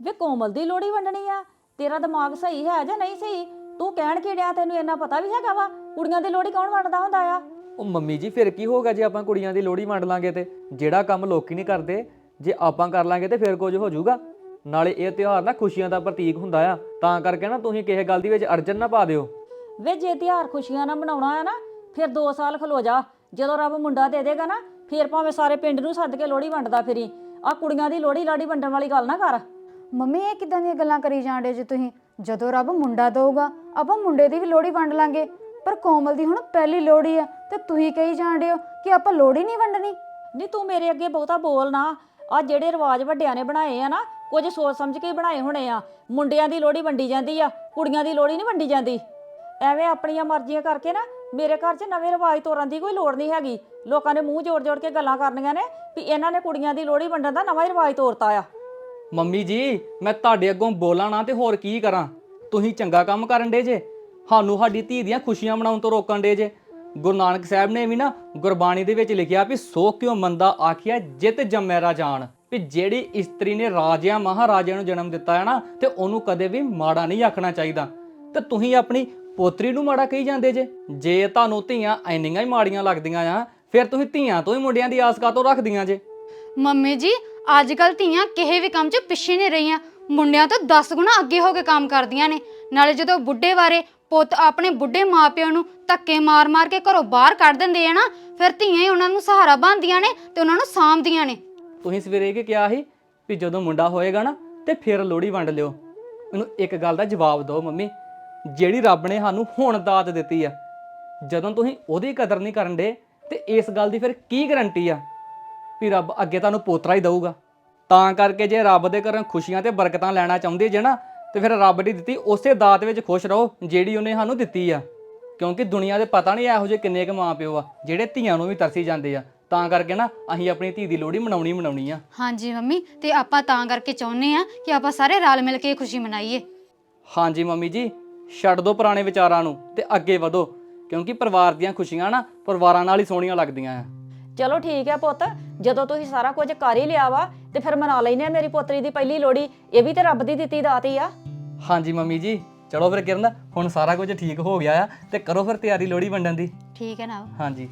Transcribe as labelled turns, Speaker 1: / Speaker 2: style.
Speaker 1: ਵੇ ਕੋਮਲ ਦੀ ਲੋੜੀ ਵੰਡਣੀ ਆ ਤੇਰਾ ਦਿਮਾਗ ਸਹੀ ਹੈ ਜਾਂ ਨਹੀਂ ਸਹੀ? ਤੂੰ ਕਹਿਣ ਕੀ ਡਿਆ ਤੈਨੂੰ ਇੰਨਾ ਪਤਾ ਵੀ ਹੈਗਾ ਵਾ? ਕੁੜੀਆਂ ਦੀ ਲੋੜੀ ਕੌਣ ਵੰਡਦਾ ਹੁੰਦਾ ਆ?
Speaker 2: ਉਹ ਮੰਮੀ ਜੀ ਫਿਰ ਕੀ ਹੋਗਾ ਜੇ ਆਪਾਂ ਕੁੜੀਆਂ ਦੀ ਲੋਹੜੀ ਵੰਡ ਲਾਂਗੇ ਤੇ? ਜਿਹੜਾ ਕੰਮ ਲੋਕੀ ਨਹੀਂ ਕਰਦੇ ਜੇ ਆਪਾਂ ਕਰ ਲਾਂਗੇ ਤੇ ਫਿਰ ਕੁਝ ਹੋ ਜਾਊਗਾ। ਨਾਲੇ ਇਹ ਤਿਉਹਾਰ ਨਾ ਖੁਸ਼ੀਆਂ ਦਾ ਪ੍ਰਤੀਕ ਹੁੰਦਾ ਆ। ਤਾਂ ਕਰਕੇ ਨਾ ਤੁਸੀਂ ਕਿਸੇ ਗੱਲ ਦੀ ਵਿੱਚ ਅਰਜਨ ਨਾ ਪਾ ਦਿਓ।
Speaker 1: ਵੇ ਜੇ ਤਿਉਹਾਰ ਖੁਸ਼ੀਆਂ ਨਾਲ ਮਨਾਉਣਾ ਆ ਨਾ ਫਿਰ 2 ਸਾਲ ਖਲੋ ਜਾ। ਜਦੋਂ ਰੱਬ ਮੁੰਡਾ ਦੇ ਦੇਗਾ ਨਾ ਫਿਰ ਭਾਵੇਂ ਸਾਰੇ ਪਿੰਡ ਨੂੰ ਸੱਦ ਕੇ ਲੋੜੀ ਵੰਡਦਾ ਫਿਰੀ। ਆ ਕੁੜੀਆਂ ਦੀ ਲੋੜੀ ਲਾੜੀ ਵੰਡਣ ਵਾਲੀ ਗੱਲ ਨਾ ਕਰ।
Speaker 3: ਮੰਮੀ, ਇਹ ਕਿਦਾਂ ਦੀਆਂ ਗੱਲਾਂ ਕਰੀ ਜਾਂਦੇ ਜੇ ਤੁਸੀਂ? ਜਦੋਂ ਰੱਬ ਮੁੰਡਾ ਦਊਗਾ, ਆਪਾਂ ਮੁੰਡੇ ਦੀ ਵੀ ਲੋੜੀ ਵੰਡ ਲਾਂਗੇ। ਪਰ ਕੋਮਲ ਦੀ ਹੁਣ ਪਹਿਲੀ ਲੋੜੀ ਆ, ਤੇ ਤੁਸੀਂ ਕਹੀ ਜਾਂਦੇ ਹੋ ਕਿ ਆਪਾਂ ਲੋੜੀ ਨਹੀਂ ਵੰਡਣੀ?
Speaker 1: ਨਹੀਂ, ਤੂੰ ਮੇਰੇ ਅੱਗੇ ਬਹੁਤਾ ਬੋਲ ਨਾ। ਆ ਜਿਹੜੇ ਰਿਵਾਜ ਵੱਡਿਆਂ ਨੇ ਬਣਾਏ ਆ ਨਾ, ਕੁਝ ਸੋਚ ਸਮਝ ਕੇ ਹੀ ਬਣਾਏ ਹੋਣੇ ਆ। ਮੁੰਡਿਆਂ ਦੀ ਲੋੜੀ ਵੰਡੀ ਜਾਂਦੀ ਆ, ਕੁੜੀਆਂ ਦੀ ਲੋੜੀ ਨਹੀਂ ਵੰਡੀ ਜਾਂਦੀ। ਐਵੇਂ ਆਪਣੀਆਂ ਮਰਜ਼ੀਆਂ ਕਰਕੇ ਨਾ, ਮੇਰੇ ਘਰ 'ਚ ਨਵੇਂ ਰਿਵਾਜ ਤੋਰਨ ਦੀ ਕੋਈ ਲੋੜ ਨਹੀਂ ਹੈਗੀ। ਲੋਕਾਂ ਨੇ ਮੂੰਹ ਜੋੜ-ਜੋੜ ਕੇ ਗੱਲਾਂ ਕਰਨੀਆਂ ਨੇ ਵੀ ਇਹਨਾਂ ਨੇ ਕੁੜੀਆਂ ਦੀ ਲੋੜੀ ਵੰਡਣ ਦਾ ਨਵਾਂ ਹੀ ਰਿਵਾਜ ਤੋਰਤਾ ਆ।
Speaker 2: ਮੰਮੀ ਜੀ, ਮੈਂ ਤੁਹਾਡੇ ਅੱਗੋਂ ਬੋਲਾਂ ਨਾ ਤੇ ਹੋਰ ਕੀ ਕਰਾਂ? ਤੁਸੀਂ ਚੰਗਾ ਕੰਮ ਕਰਨ ਦੇ ਜੇ। ਸਾਨੂੰ ਸਾਡੀ ਧੀ ਦੀਆਂ ਖੁਸ਼ੀਆਂ ਮਨਾਉਣ ਤੋਂ ਰੋਕਣ ਦੇ ਜੇ। ਗੁਰੂ ਨਾਨਕ ਸਾਹਿਬ ਨੇ ਵੀ ਨਾ ਗੁਰਬਾਣੀ ਦੇ ਵਿੱਚ ਲਿਖਿਆ ਵੀ ਸੋ ਕਿਉ ਮੰਦਾ ਆਖਿਆ, ਜਿਤ ਜੰਮੈਰਾ ਜਾਣ। ਵੀ ਜਿਹੜੀ ਇਸਤਰੀ ਨੇ ਰਾਜਿਆਂ, ਮਹਾਰਾਜਿਆਂ ਨੂੰ ਜਨਮ ਦਿੱਤਾ ਹੈ ਨਾ, ਤੇ ਉਹਨੂੰ ਕਦੇ ਵੀ ਮਾੜਾ ਨਹੀਂ ਆਖਣਾ ਚਾਹੀਦਾ। ਤੇ ਤੁਸੀਂ ਆਪਣੀ ਪੋਤਰੀ ਨੂੰ ਮਾੜਾ ਕਹੀ ਜਾਂਦੇ ਜੇ। ਜੇ ਤੁਹਾਨੂੰ ਧੀਆਂ ਐਨੀਆਂ ਹੀ ਮਾੜੀਆਂ ਲੱਗਦੀਆਂ ਆ, ਫਿਰ ਤੁਸੀਂ ਧੀਆਂ ਤੋਂ ਹੀ ਮੁੰਡਿਆਂ ਦੀ ਆਸ ਕਾਤੋਂ ਰੱਖਦੀਆਂ ਜੇ?
Speaker 4: ਮੰਮੀ ਜੀ ਅੱਜ ਕੱਲ ਧੀਆਂ ਕਿਸੇ ਵੀ ਕੰਮ 'ਚ ਪਿੱਛੇ ਨਹੀਂ ਰਹੀਆਂ। ਮੁੰਡਿਆਂ ਤੋਂ 10 ਗੁਣਾ ਅੱਗੇ ਹੋ ਕੇ ਕੰਮ ਕਰਦੀਆਂ ਨੇ। ਨਾਲੇ ਜਦੋਂ ਬੁੱਢੇ ਬਾਰੇ ਪੁੱਤ ਆਪਣੇ ਬੁੱਢੇ ਮਾਪਿਆਂ ਨੂੰ ਧੱਕੇ ਮਾਰ-ਮਾਰ ਕੇ ਘਰੋਂ ਬਾਹਰ ਕੱਢ ਦਿੰਦੇ ਆ ਨਾ, ਫਿਰ ਧੀਆਂ ਹੀ ਉਹਨਾਂ ਨੂੰ ਸਹਾਰਾ ਬਣਦੀਆਂ ਨੇ ਤੇ ਉਹਨਾਂ ਨੂੰ ਸਾਂਭਦੀਆਂ ਨੇ।
Speaker 2: ਤੁਸੀਂ ਸਵੇਰੇ ਕੀ ਕਿਹਾ ਸੀ ਵੀ ਜਦੋਂ ਮੁੰਡਾ ਹੋਏਗਾ ਨਾ ਤੇ ਫਿਰ ਲੋਹੜੀ ਵੰਡ ਲਿਓ। ਮੈਨੂੰ ਇੱਕ ਗੱਲ ਦਾ ਜਵਾਬ ਦਿਓ ਮੰਮੀ। ਜਿਹੜੀ ਰੱਬ ਨੇ ਸਾਨੂੰ ਹੁਣ ਦਾਤ ਦਿੱਤੀ ਆ, ਜਦੋਂ ਤੁਸੀਂ ਉਹਦੀ ਕਦਰ ਨਹੀਂ ਕਰਨ ਦੇ, ਤੇ ਇਸ ਗੱਲ ਦੀ ਫਿਰ ਕੀ ਗਾਰੰਟੀ ਆ? ਵੀ ਰੱਬ ਅੱਗੇ ਤੁਹਾਨੂੰ ਪੋਤਰਾ ਹੀ ਦਊਗਾ। ਤਾਂ ਕਰਕੇ ਜੇ ਰੱਬ ਦੇ ਘਰੋਂ ਖੁਸ਼ੀਆਂ ਤੇ ਬਰਕਤਾਂ ਲੈਣਾ ਚਾਹੁੰਦੇ ਜੇ ਨਾ ਤੇ ਫਿਰ ਰੱਬ ਦੀ ਦਿੱਤੀ ਉਸੇ ਦਾਤ ਵਿੱਚ ਖੁਸ਼ ਰਹੋ ਜਿਹੜੀ ਉਹਨੇ ਸਾਨੂੰ ਦਿੱਤੀ ਆ। ਕਿਉਂਕਿ ਦੁਨੀਆ ਦੇ ਪਤਾ ਨਹੀਂ ਇਹੋ ਜਿਹੇ ਕਿੰਨੇ ਕੁ ਮਾਂ ਪਿਓ ਆ ਜਿਹੜੇ ਧੀਆਂ ਨੂੰ ਵੀ ਤਰਸੀ ਜਾਂਦੇ ਆ। ਤਾਂ ਕਰਕੇ ਨਾ ਅਸੀਂ ਆਪਣੀ ਧੀ ਦੀ ਲੋਹੜੀ ਮਨਾਉਣੀ ਮਨਾਉਣੀ ਆ।
Speaker 4: ਹਾਂਜੀ ਮੰਮੀ ਤੇ ਆਪਾਂ ਤਾਂ ਕਰਕੇ ਚਾਹੁੰਦੇ ਆ ਕਿ ਆਪਾਂ ਸਾਰੇ ਰਲ ਮਿਲ ਕੇ ਖੁਸ਼ੀ ਮਨਾਈਏ।
Speaker 2: ਹਾਂਜੀ ਮੰਮੀ ਜੀ ਛੱਡ ਦਿਓ ਪੁਰਾਣੇ ਵਿਚਾਰਾਂ ਨੂੰ ਤੇ ਅੱਗੇ ਵਧੋ। ਕਿਉਂਕਿ ਪਰਿਵਾਰ ਦੀਆਂ ਖੁਸ਼ੀਆਂ ਨਾ ਪਰਿਵਾਰਾਂ ਨਾਲ ਹੀ ਸੋਹਣੀਆਂ ਲੱਗਦੀਆਂ ਆ।
Speaker 1: ਚਲੋ ਠੀਕ ਹੈ ਪੁੱਤ ਜਦੋਂ ਤੁਸੀਂ ਸਾਰਾ ਕੁਝ ਕਰ ਹੀ ਲਿਆ ਵਾ ਤੇ ਫਿਰ ਮਨਾ ਲੈਨੇ ਆ ਮੇਰੀ ਪੋਤਰੀ ਦੀ ਪਹਿਲੀ ਲੋੜੀ ਇਹ ਵੀ ਤੇ ਰੱਬ ਦੀ ਦਿੱਤੀ ਦਾਤ ਹੀ ਆ।
Speaker 2: ਹਾਂਜੀ ਮੰਮੀ ਜੀ ਚਲੋ ਫਿਰ ਕਿਰਨ ਹੁਣ ਸਾਰਾ ਕੁਝ ਠੀਕ ਹੋ ਗਿਆ ਆ ਤੇ ਕਰੋ ਫਿਰ ਤਿਆਰੀ ਲੋਹੜੀ ਵੰਡਣ ਦੀ।
Speaker 4: ਠੀਕ ਹੈ ਨਾ।
Speaker 2: ਹਾਂਜੀ।